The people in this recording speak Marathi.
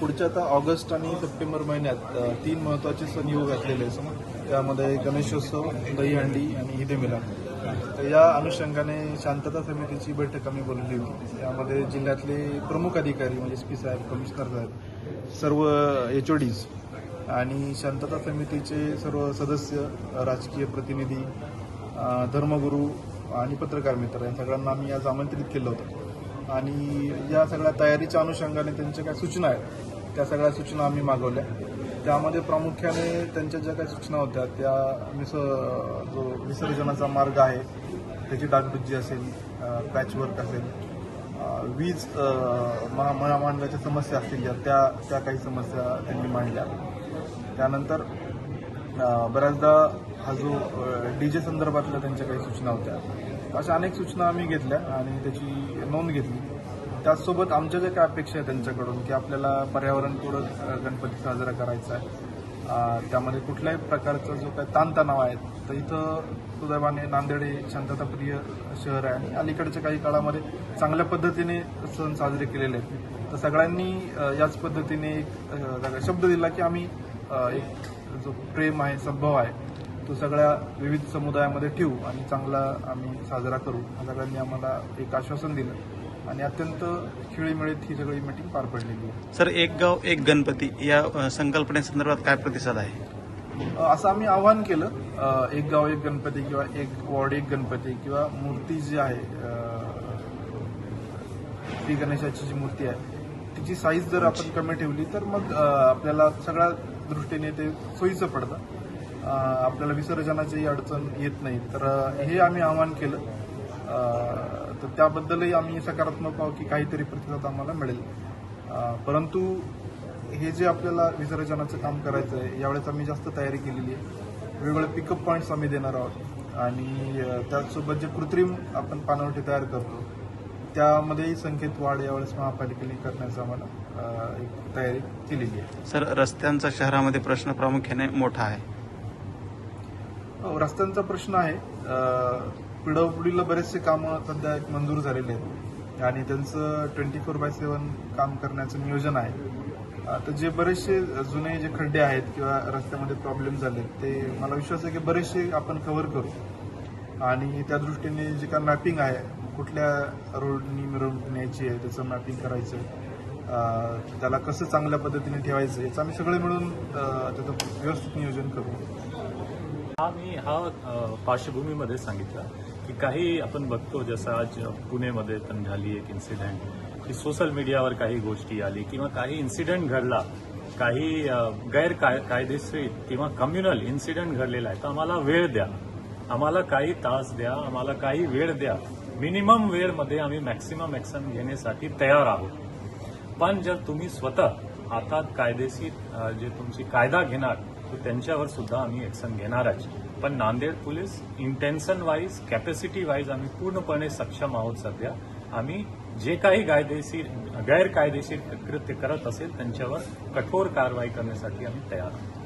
पुढच्या आता ऑगस्ट आणि सप्टेंबर महिन्यात तीन महत्त्वाचे सण येऊ घातलेले आहेत. त्यामध्ये गणेशोत्सव दहीहंडी आणि हिदे मिलाद. तर या अनुषंगाने शांतता समितीची बैठक आम्ही बोलवली होती. त्यामध्ये जिल्ह्यातले प्रमुख अधिकारी म्हणजे एस पी साहेब कमिशनर साहेब सर्व एच ओ डीज आणि शांतता समितीचे सर्व सदस्य राजकीय प्रतिनिधी धर्मगुरू आणि पत्रकार मित्र या सगळ्यांना आम्ही आज आमंत्रित केलं होतं. आणि या सगळ्या तयारीच्या अनुषंगाने त्यांच्या काय सूचना आहेत. त्या सगळ्या सूचना आम्ही मागवल्या. त्यामध्ये प्रामुख्याने त्यांच्या ज्या काही सूचना होत्या त्या मिस जो विसर्जनाचा मार्ग आहे त्याची डागडुजी असेल पॅचवर्क असेल वीज अ, महा- महामार्गाच्या समस्या असतील ज्या त्या त्या काही समस्या त्यांनी मांडल्या. त्यानंतर बऱ्याचदा हा जो डी जे संदर्भातल्या त्यांच्या काही सूचना होत्या अशा अनेक सूचना आम्ही घेतल्या आणि त्याची नोंद घेतली. त्याचसोबत आमच्या ज्या काय अपेक्षा आहेत त्यांच्याकडून की आपल्याला पर्यावरणपूरक गणपती साजरा करायचा आहे. त्यामध्ये कुठल्याही प्रकारचा जो काही ताणतणाव आहे तर इथं सुदैवाने नांदेड हे शांतताप्रिय शहर आहे आणि अलीकडच्या काही काळामध्ये चांगल्या पद्धतीने सण साजरे केलेले आहेत. तर सगळ्यांनी याच पद्धतीने एक शब्द दिला की आम्ही एक जो प्रेम आहे सद्भाव आहे तो सगळ्या विविध समुदायामध्ये ठेवू आणि चांगला आम्ही साजरा करू. सगळ्यांनी आम्हाला एक आश्वासन दिलं आणि अत्यंत खिळीमिळीत ही सगळी मीटिंग पार पडलेली आहे. सर एक गाव एक गणपती या संकल्पनेसंदर्भात काय प्रतिसाद आहे? असं आम्ही आवाहन केलं एक गाव एक गणपती किंवा एक वॉर्ड एक गणपती किंवा मूर्ती जी आहे श्री गणेशाची जी मूर्ती आहे तिची साईज जर आपण कमी ठेवली तर मग आपल्याला सगळ्या दृष्टीने ते सोयीचं पडतं. आपल्याला विसर्जनाची अडचण येत नाही. तर हे आम्ही आवाहन केलं. तर त्याबद्दलही आम्ही सकारात्मक आहोत की काहीतरी प्रतिसाद आम्हाला मिळेल. परंतु हे जे आपल्याला विसर्जनाचं काम करायचं आहे यावेळेस आम्ही जास्त तयारी केलेली आहे. वेगवेगळे पिकअप पॉईंट्स आम्ही देणार आहोत. आणि त्यासोबत त्याचसोबत जे कृत्रिम आपण पानवटी तयार करतो त्यामध्येही संख्येत वाढ यावेळेस महापालिकेने करण्याचं आम्हाला एक तयारी केलेली आहे. सर रस्त्यांचा शहरामध्ये प्रश्न प्रामुख्याने मोठा आहे. रस्त्यांचा प्रश्न आहे. पिडब्ल्यूडीला बरेचसे कामं सध्या एक मंजूर झालेले आहेत. आणि त्यांचं ट्वेंटी फोर बाय सेवन काम करण्याचं नियोजन आहे. तर जे बरेचसे जुने जे खड्डे आहेत किंवा रस्त्यामध्ये प्रॉब्लेम झाले ते मला विश्वास आहे की बरेचसे आपण कव्हर करू. आणि त्या दृष्टीने जे काय मॅपिंग आहे कुठल्या रोडनी मिरवणूक न्यायची आहे त्याचं मॅपिंग करायचं आहे. त्याला कसं चांगल्या पद्धतीने ठेवायचं याचं आम्ही सगळे मिळून त्याचं व्यवस्थित नियोजन करू. हा मी हा पार्श्वभूमीमध्ये सांगितला की काही आपण बघतो जसं आज पुणेमध्ये पण झाली एक इन्सिडेंट की सोशल मीडियावर काही गोष्टी आली किंवा काही इन्सिडेंट घडला काही गैर काय कायदेशीर किंवा कम्युनल इन्सिडेंट घडलेला आहे तर आम्हाला वेळ द्या. आम्हाला काही तास द्या आम्हाला काही वेळ द्या. मिनिमम वेळमध्ये आम्ही मॅक्सिमम ॲक्शन घेण्यासाठी तयार आहोत. पण जर तुम्ही स्वतः हातात कायदेशीर जे तुमची कायदा घेणार तर त्यांच्यावर सुद्धा आम्ही ऍक्शन घेणारच. पण Nanded police intention wise capacity wise आम्ही पूर्णपणे सक्षम आहोत सध्या. आम्ही जे काही कायदेशीर गैरकायदेशीर कृत्य करत असेल त्यांच्यावर कठोर कारवाई करण्यासाठी आम्ही तयार आहोत.